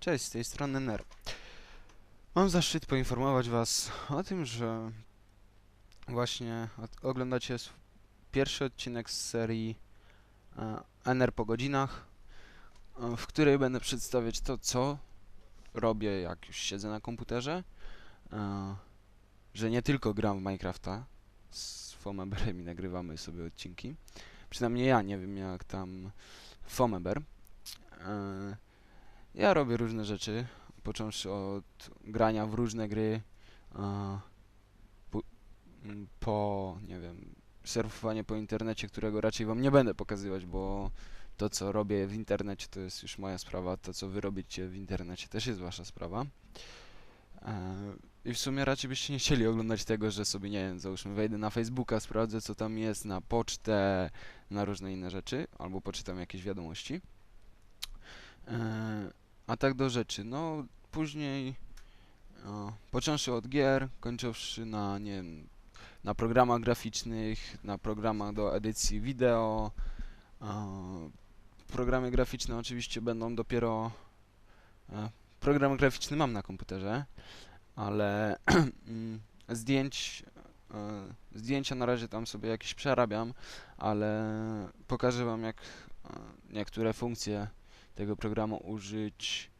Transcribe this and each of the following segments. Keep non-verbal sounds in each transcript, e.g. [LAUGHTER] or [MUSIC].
Cześć, z tej strony Ner. Mam zaszczyt poinformować Was o tym, że właśnie oglądacie pierwszy odcinek z serii e, NR po godzinach, e, w której będę przedstawiać to, co robię, jak już siedzę na komputerze. E, że nie tylko gram w Minecrafta, z Fomeberem i nagrywamy sobie odcinki. Przynajmniej ja, nie wiem jak tam Fomeber. E, ja robię różne rzeczy, począwszy od grania w różne gry, po, m, po, nie wiem, surfowanie po internecie, którego raczej wam nie będę pokazywać, bo to, co robię w internecie, to jest już moja sprawa, to, co wy robicie w internecie, też jest wasza sprawa. E, I w sumie raczej byście nie chcieli oglądać tego, że sobie, nie wiem, załóżmy, wejdę na Facebooka, sprawdzę, co tam jest, na pocztę, na różne inne rzeczy, albo poczytam jakieś wiadomości. A tak do rzeczy, no później począwszy od gier, kończywszy na, nie wiem, na programach graficznych, na programach do edycji wideo. Programy graficzne oczywiście będą dopiero. E, program graficzny mam na komputerze, ale [CLEARS THROAT] mm, zdjęć. E, zdjęcia na razie tam sobie jakieś przerabiam, ale pokażę wam jak e, niektóre funkcje tego programu użyć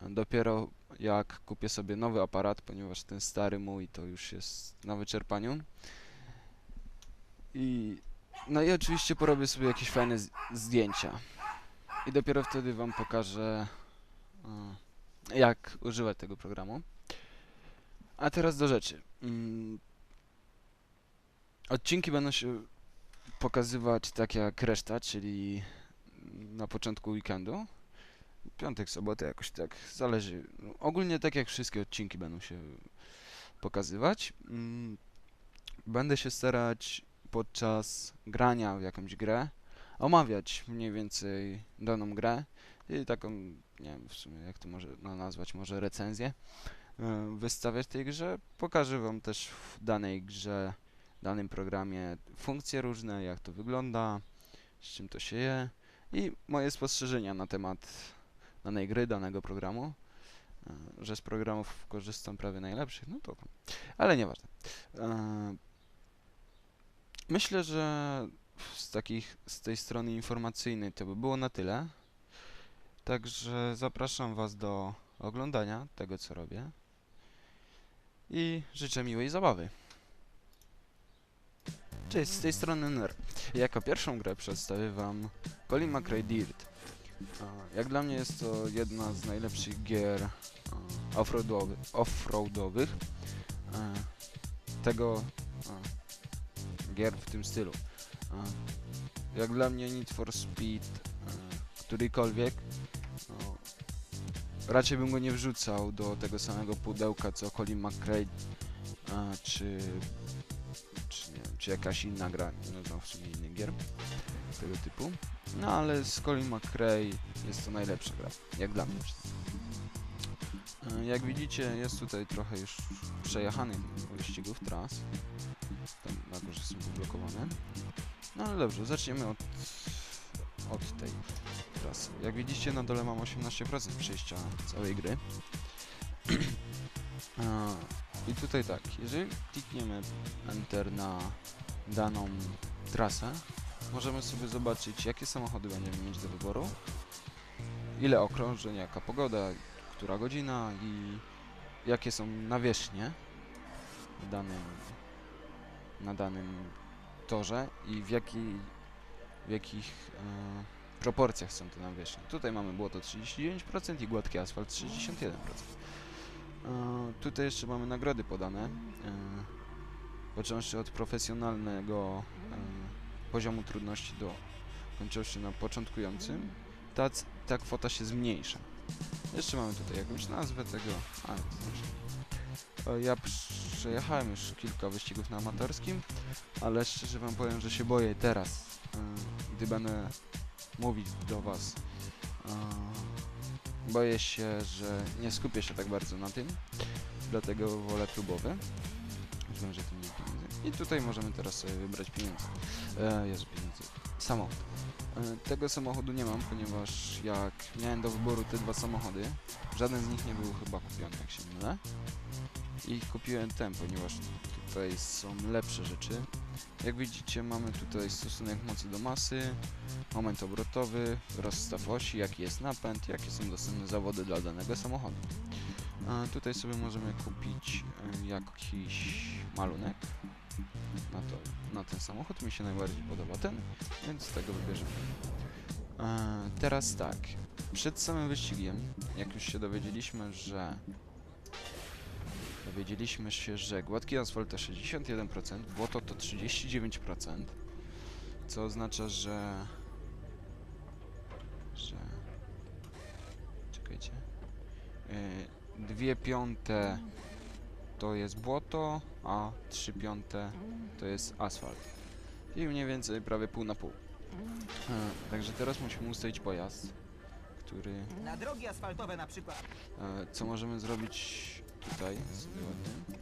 dopiero jak kupię sobie nowy aparat, ponieważ ten stary mój to już jest na wyczerpaniu. I no i oczywiście porobię sobie jakieś fajne zdjęcia. I dopiero wtedy wam pokażę e, jak używać tego programu. A teraz do rzeczy. Mm, Odcinki będą się pokazywać tak jak reszta, czyli na początku weekendu. Piątek, sobotę jakoś tak, zależy. No, Ogólnie tak jak wszystkie odcinki będą się pokazywać. Mm, Będę się starać podczas grania w jakąś grę omawiać mniej więcej daną grę i taką, nie wiem w sumie jak to może no, nazwać, może recenzję e, wystawiać tej grze. Pokażę wam też w danej grze, danym programie funkcje różne, jak to wygląda, z czym to się je i moje spostrzeżenia na temat danej gry, danego programu. E, Że z programów korzystam prawie najlepszych, no to. Ale nieważne. E, Myślę, że z takich, z tej strony informacyjnej to by było na tyle. Także zapraszam Was do oglądania tego, co robię. I życzę miłej zabawy. Cześć, z tej strony Ner. Jako pierwszą grę przedstawię Wam Colin McRae Dirt. Jak dla mnie jest to jedna z najlepszych gier offroadowy, offroadowych e, tego gier w tym stylu. Jak dla mnie Need for Speed e, którykolwiek raczej bym go nie wrzucał do tego samego pudełka co Colin McRae czy, czy, jakaś inna gra, nie znam w sumie innych gier tego typu. No ale z Colin McRae jest to najlepsza gra, jak dla mnie. E, Jak widzicie jest tutaj trochę już przejechanych wyścigów tras. Tam na górze są poblokowane. No ale dobrze, zaczniemy od, od tej trasy. Jak widzicie na dole mam 18% przejścia całej gry. [CLEARS THROAT] I tutaj tak, jeżeli klikniemy Enter na daną trasę, możemy sobie zobaczyć jakie samochody będziemy mieć do wyboru, ile okrążeń, jaka pogoda, która godzina i jakie są nawierzchnie w danym, na danym torze i w, jakiej, w jakich e, proporcjach są te nawierzchnie. Tutaj mamy błoto 39% i gładki asfalt 61%. E, tutaj jeszcze mamy nagrody podane, e, począwszy od profesjonalnego e, poziomu trudności do kończący na początkującym. Ta, ta kwota się zmniejsza. Jeszcze mamy tutaj jakąś nazwę tego. Ja przejechałem już kilka wyścigów na amatorskim, ale szczerze wam powiem, że się boję teraz, gdy będę mówić do was. Boję się, że nie skupię się tak bardzo na tym, dlatego wolę próbowe. Wiem, że to nie pieniądze. I tutaj możemy teraz sobie wybrać pieniądze. E, Jezu, pieniądze. samochód. E, Tego samochodu nie mam, ponieważ jak miałem do wyboru te dwa samochody, żaden z nich nie był chyba kupiony, jak się mylę. I kupiłem ten, ponieważ tutaj są lepsze rzeczy. Jak widzicie, mamy tutaj stosunek mocy do masy, moment obrotowy, rozstaw osi, jaki jest napęd, jakie są dostępne zawody dla danego samochodu. A tutaj sobie możemy kupić e, jakiś malunek na, to, na ten samochód. Mi się najbardziej podoba ten, więc tego wybierzemy. E, teraz tak, przed samym wyścigiem, jak już się dowiedzieliśmy, że dowiedzieliśmy się, że gładki asfalt to 61%, błoto to 39%, co oznacza, że że czekajcie yy, dwie piąte to jest błoto, a trzy piąte to jest asfalt. Czyli mniej więcej prawie pół na pół. E, także teraz musimy ustalić pojazd, który Na drogi asfaltowe na przykład. E, co możemy zrobić tutaj z ładnie.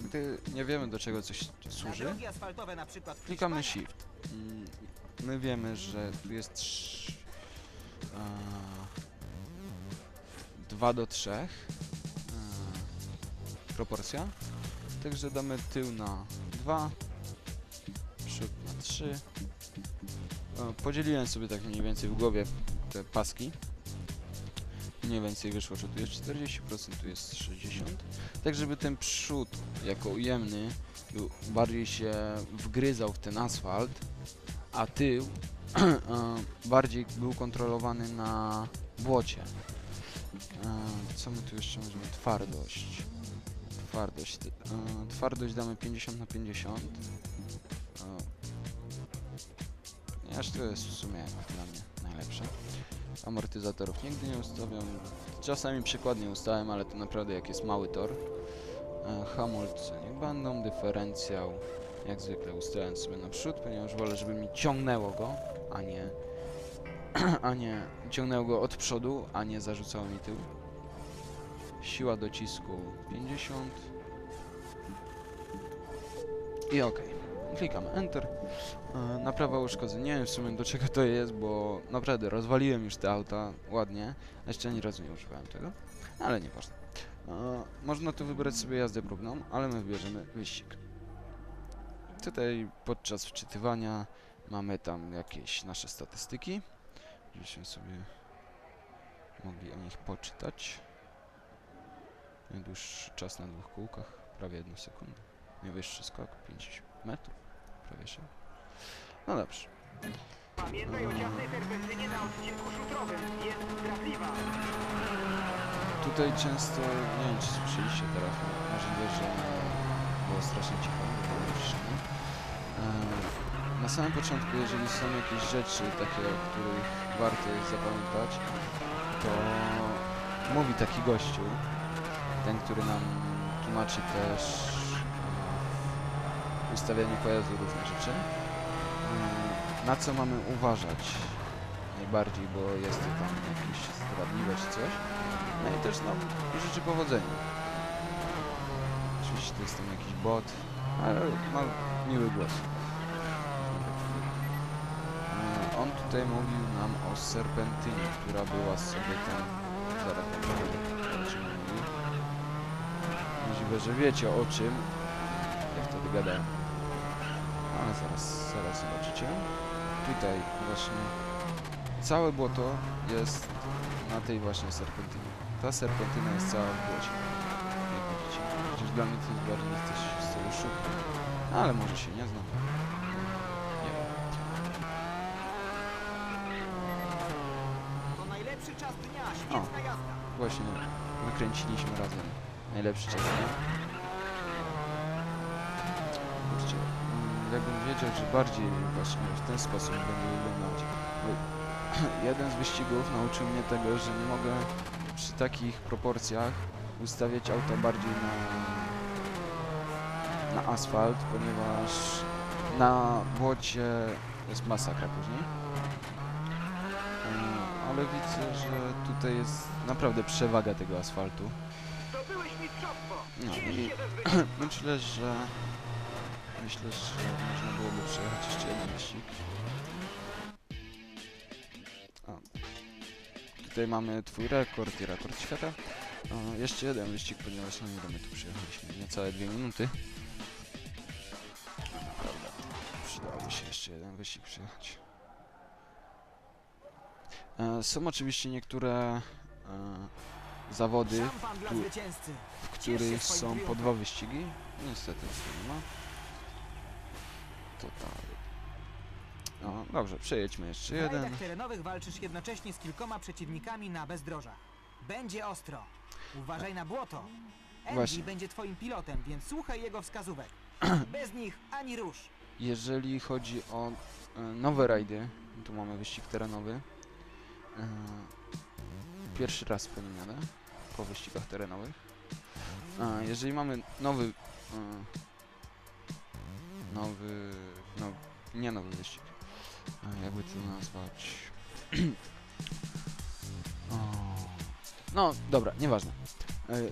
E, Gdy nie wiemy do czego coś służy, drogi asfaltowe na przykład. w klikamy Hiszpanii. Shift. Mm, My wiemy, że tu jest 3, 2 do 3 proporcja. Także damy tył na 2, przód na 3. E, Podzieliłem sobie tak mniej więcej w głowie te paski. Mniej więcej wyszło, że tu jest 40%, tu jest 60%. Tak, żeby ten przód jako ujemny bardziej się wgryzał w ten asfalt, a tył [CLEARS THROAT] e, bardziej był kontrolowany na błocie. E, Co my tu jeszcze możemy? Twardość. Twardość. E, Twardość damy 50 na 50. E, Aż to jest w sumie dla mnie najlepsze. Amortyzatorów nigdy nie ustawiam. Czasami przykładnie ustałem, ale to naprawdę jak jest mały tor. E, Hamulce niech będą, dyferencjał jak zwykle ustawiam sobie naprzód, ponieważ wolę, żeby mi ciągnęło go, a nie [CLEARS THROAT] a nie ciągnęło go od przodu, a nie zarzucało mi tył. Siła docisku 50 i ok. Klikamy Enter. E, Naprawa uszkodzeń. Nie wiem w sumie do czego to jest, bo naprawdę rozwaliłem już te auta ładnie, jeszcze ani razu nie używałem tego, ale nieważne. E, Można tu wybrać sobie jazdę próbną, ale my wybierzemy wyścig. Tutaj podczas wczytywania mamy tam jakieś nasze statystyki, żebyśmy sobie mogli o nich poczytać. Najdłuższy czas na dwóch kółkach, prawie 1 sekundę. Najwyższy skok 5 metrów, prawie 6. No dobrze. Pamiętaj o ciasnej serpentynie na odcinku szutrowym. Jest zdradliwa. Tutaj często, nie wiem czy słyszeliście teraz, możliwe, że było strasznie cicho, Na samym początku, jeżeli są jakieś rzeczy takie, o których warto jest zapamiętać, to mówi taki gościu, ten, który nam tłumaczy też ustawianie pojazdu różne rzeczy, mm, na co mamy uważać najbardziej, bo jest to tam jakieś zdradliwe czy coś. No i też nam życzy powodzenia. Oczywiście to jest tam jakiś bot, ale ma miły głos. E, On tutaj mówił nam o serpentynie, która była sobie tam... Zaraz. Możliwe, że wiecie o czym. Ja wtedy gadałem. Zaraz, zaraz zobaczycie. Tutaj właśnie całe błoto jest na tej właśnie serpentynie. Ta serpentyna jest cała w błocie. Jak widzicie. Chociaż dla mnie to jest bardziej coś z stylu szybko. Ale może się nie znam. Nie wiem. To najlepszy czas dnia, świetna jazda. Właśnie wykręciliśmy razem najlepszy czas dnia. Kurczę, mm, jakbym wiedział, że bardziej właśnie w ten sposób będzie wyglądać. [CLEARS THROAT] Jeden z wyścigów nauczył mnie tego, że nie mogę przy takich proporcjach ustawiać auta bardziej na, na asfalt, ponieważ na błocie jest masakra później. Mm, Ale widzę, że tutaj jest naprawdę przewaga tego asfaltu. No i [CLEARS THROAT] myślę, że Myślę, że można byłoby przejechać jeszcze jeden wyścig. Tutaj mamy twój rekord i rekord świata. O, jeszcze jeden wyścig, ponieważ na no, my tu przyjechaliśmy? Niecałe dwie minuty. No naprawdę, przydałoby się jeszcze jeden wyścig przyjechać. E, są oczywiście niektóre e, zawody, w, w których są po dwa wyścigi. Niestety, nie ma. To. No dobrze, przejedźmy jeszcze W jeden. rajdach terenowych walczysz jednocześnie z kilkoma przeciwnikami na bezdrożach. Będzie ostro. Uważaj na błoto. Andy Właśnie. będzie twoim pilotem, więc słuchaj jego wskazówek. [CLEARS THROAT] Bez nich ani rusz. Jeżeli chodzi o e, nowe rajdy, tu mamy wyścig terenowy. E, pierwszy raz po nim jadę, po wyścigach terenowych. E, jeżeli mamy nowy, e, nowy, no, nie nowy wyścig, e, jakby to nazwać. [CLEARS THROAT] no, dobra, nieważne. E,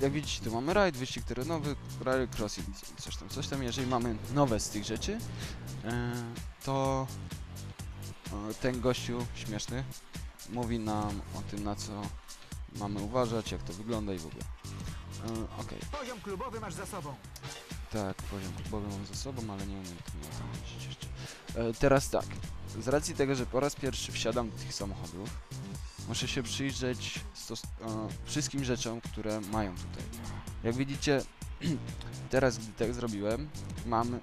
jak widzicie, tu mamy rajd, wyścig terenowy, rally cross i coś tam, coś tam. Jeżeli mamy nowe z tych rzeczy, e, to ten gościu śmieszny mówi nam o tym, na co mamy uważać, jak to wygląda i w ogóle. Okej, Poziom klubowy masz za sobą. Tak, poziom klubowy mam ze sobą, ale nie umiem tym jeździć jeszcze. E, teraz tak, z racji tego, że po raz pierwszy wsiadam do tych samochodów, muszę się przyjrzeć e, wszystkim rzeczom, które mają tutaj. Jak widzicie, [CLEARS THROAT] teraz gdy tak zrobiłem, mam e,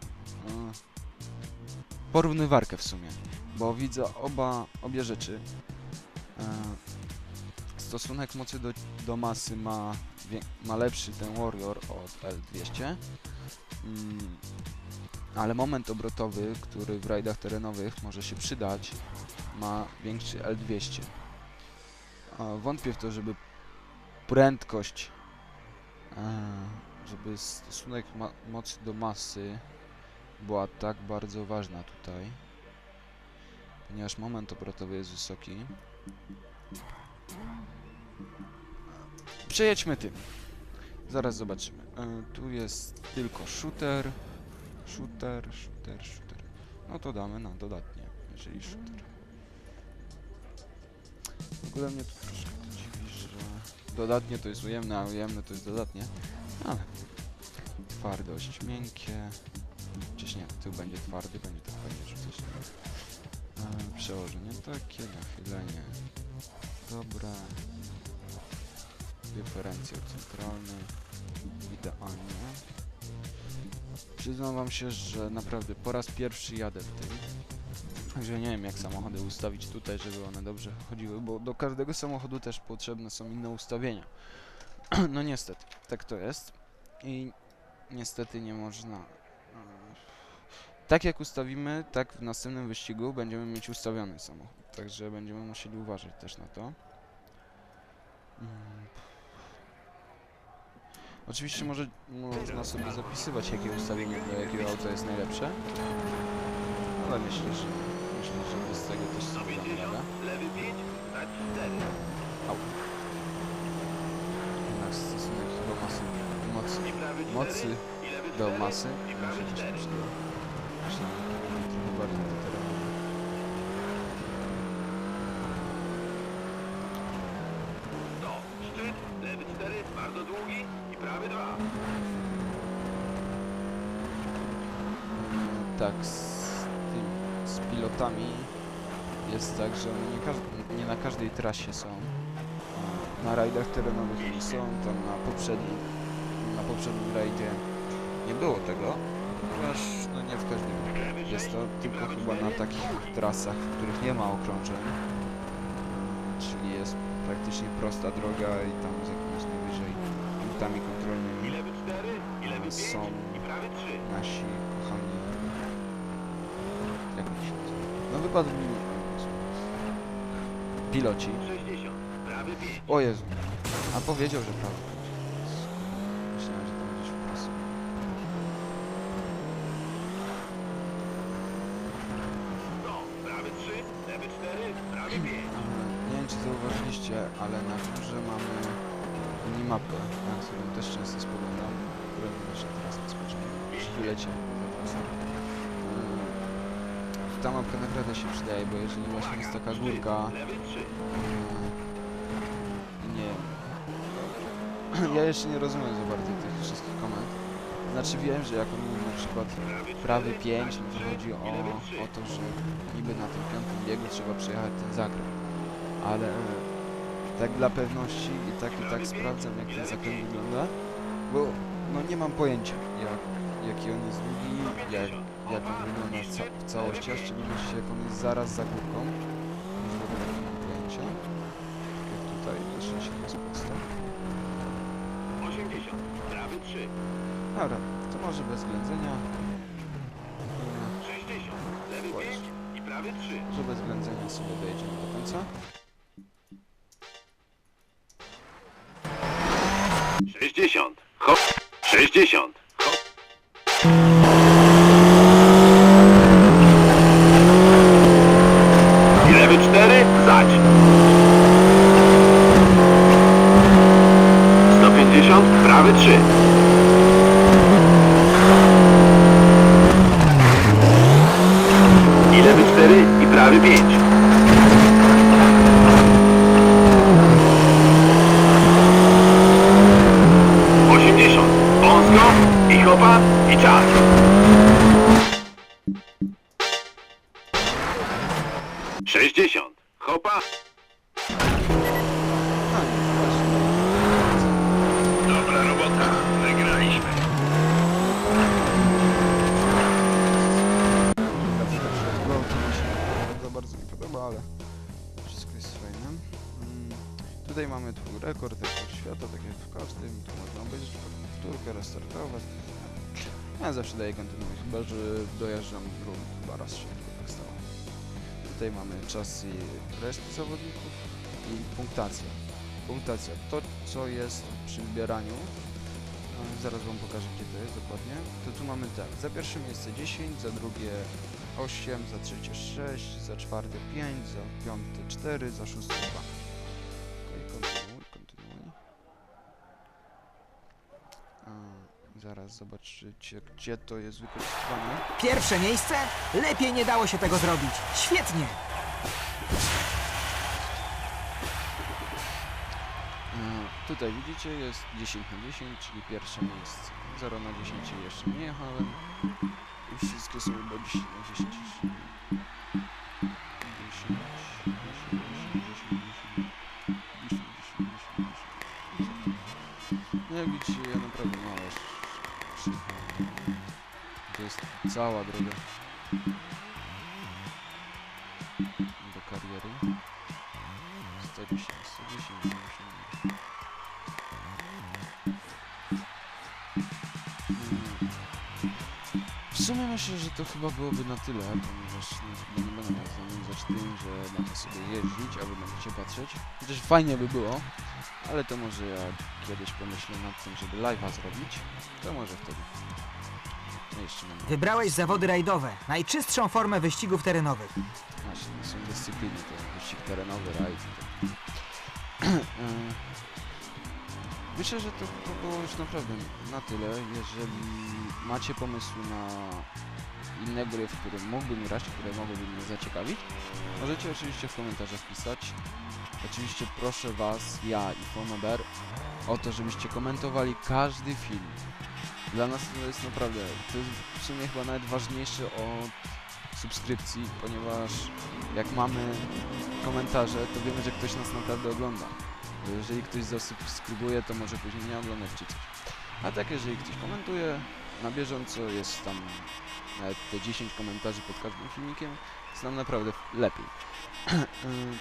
porównywarkę w sumie, bo widzę oba, obie rzeczy. E, stosunek mocy do, do masy ma, ma lepszy ten Warrior od L200, mm, ale moment obrotowy, który w rajdach terenowych może się przydać, ma większy L200. A wątpię w to, żeby prędkość, e, żeby stosunek mocy do masy była tak bardzo ważna tutaj, ponieważ moment obrotowy jest wysoki. Przejedźmy tym. Zaraz zobaczymy. E, tu jest tylko shooter, shooter, shooter, shooter. No to damy na dodatnie, jeżeli shooter. W ogóle mnie tu troszkę to dziwi, że dodatnie to jest ujemne, a ujemne to jest dodatnie. Ale twardość miękkie. Chociaż nie, tu będzie twardy, będzie to fajnie rzucać. E, przełożenie takie, nachylenie. Dobre. Dyferencjał centralny. Idealnie. Przyznam wam się, że naprawdę po raz pierwszy jadę w tym. Także nie wiem jak samochody ustawić tutaj, żeby one dobrze chodziły, bo do każdego samochodu też potrzebne są inne ustawienia. [CLEARS THROAT] no niestety, tak to jest. I niestety nie można... e, Tak jak ustawimy, tak w następnym wyścigu będziemy mieć ustawiony samochód. Także będziemy musieli uważać też na to. Oczywiście może, można sobie zapisywać, jakie ustawienie do jakiego auta jest najlepsze. Ale myślę, że myślę, że bez tego też sobie damy radę. Lewy 5, stać 4. Jednak stosunek chyba masy, mocy, I prawy 4. mocy I lewy 4. do masy. I prawy Myślę, że 4. się przyda. Myślę, że trochę bardziej do terenu. To szczyt, lewy 4, bardzo długi i prawy 2. Tak, z tym, z pilotami jest tak, że nie, nie na każdej trasie są. Na rajdach terenowych nie są, tam na poprzednim, na poprzednim rajdzie nie było tego, ponieważ no nie w każdym jest to tylko chyba na takich trasach, w których nie ma okrążeń, czyli jest praktycznie prosta droga i tam z jakimiś najwyżej punktami kontrolnymi lewy 4, i lewy 5, Są i prawy 3. nasi kochani jak oni się mi piloci. 60, prawy 5. O Jezu. A powiedział, że prawo. Myślałem, że tam gdzieś w prasie. To prawy 3, lewy 4, prawy 5. Nie wiem, czy zauważyliście, ale na górze mamy minimapę, na którą też często spoglądam, która właśnie teraz za trasę. Yy, ta mapka naprawdę się przydaje, bo jeżeli właśnie jest taka górka... e, Nie [CLEARS THROAT] Ja jeszcze nie rozumiem za bardzo tych wszystkich komend. Znaczy wiem, że jak on mówi na przykład prawy 5, no to chodzi o, o to, że niby na tym piątym biegu trzeba przejechać ten zakręt. Ale tak dla pewności i tak i tak sprawdzam jak ten zakręt wygląda, bo no nie mam pojęcia jak, jaki on jest długi, jak, jak on wygląda w, ca w całości, a w szczególności jak on jest zaraz za górką. Już w ogóle nie mam pojęcia. Jak tutaj szczęście nie jest pusto. 80, prawy 3, Dobra, to może bez ględzenia. 60, lewy 5 i prawy 3. Że bez ględzenia sobie dojedziemy do końca. 60, hop, 60, Ja zawsze daję kontynuuj, chyba że dojeżdżam rund, chyba raz się tak stało. Tutaj mamy czasy reszty zawodników i punktację. Punktacja, to co jest przy wybieraniu, e, zaraz wam pokażę gdzie to jest dokładnie, to tu mamy tak, za pierwsze miejsce 10, za drugie 8, za trzecie 6, za czwarte 5, za piąte 4, za szóste 2. zaraz zobaczycie gdzie to jest wykorzystywane. Pierwsze miejsce? Lepiej nie dało się tego zrobić. Świetnie! E, Tutaj widzicie jest 10 na 10, czyli pierwsze miejsce. 0 na 10 jeszcze nie jechałem. I wszystkie są chyba 10 na 10. czyli 10, 10, 10, 10, 10, 10, 10, 10. No jak widzicie, ja naprawdę mało. To jest cała droga do kariery. 110, 110, 90. W sumie myślę, że to chyba byłoby na tyle, ponieważ no, nie będę miał zawiązać tym, że będę sobie jeździć, a wy będziecie patrzeć. Chociaż fajnie by było, ale to może ja kiedyś pomyślę nad tym, żeby live'a zrobić, to może wtedy. No jeszcze mam. Wybrałeś zawody rajdowe, najczystszą formę wyścigów terenowych. Właśnie, to są dyscypliny, to wyścig terenowy, rajd. E, Myślę, że to, to było już naprawdę na tyle. Jeżeli macie pomysły na inne gry, w które mógłbym grać, które mogłyby mnie zaciekawić, możecie oczywiście w komentarzach pisać. Oczywiście proszę Was, ja i Fonober, o to, żebyście komentowali każdy film. Dla nas to jest naprawdę, to jest w sumie chyba nawet ważniejsze od subskrypcji, ponieważ jak mamy komentarze, to wiemy, że ktoś nas naprawdę ogląda. Jeżeli ktoś zasubskrybuje, to może później nie oglądać czy coś. A tak, jeżeli ktoś komentuje na bieżąco, jest tam nawet te 10 komentarzy pod każdym filmikiem, jest nam naprawdę lepiej. Yy,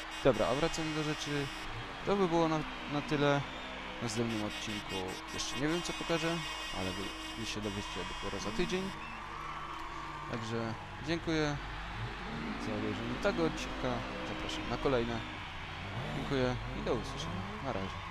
[CLEARS THROAT] Dobra, a wracając do rzeczy, to by było na, na tyle. W następnym odcinku jeszcze nie wiem co pokażę, ale wy, wy się dowiecie dopiero za tydzień. Także dziękuję za obejrzenie tego odcinka. Zapraszam na kolejne. Dziękuję i do usłyszenia. Na razie.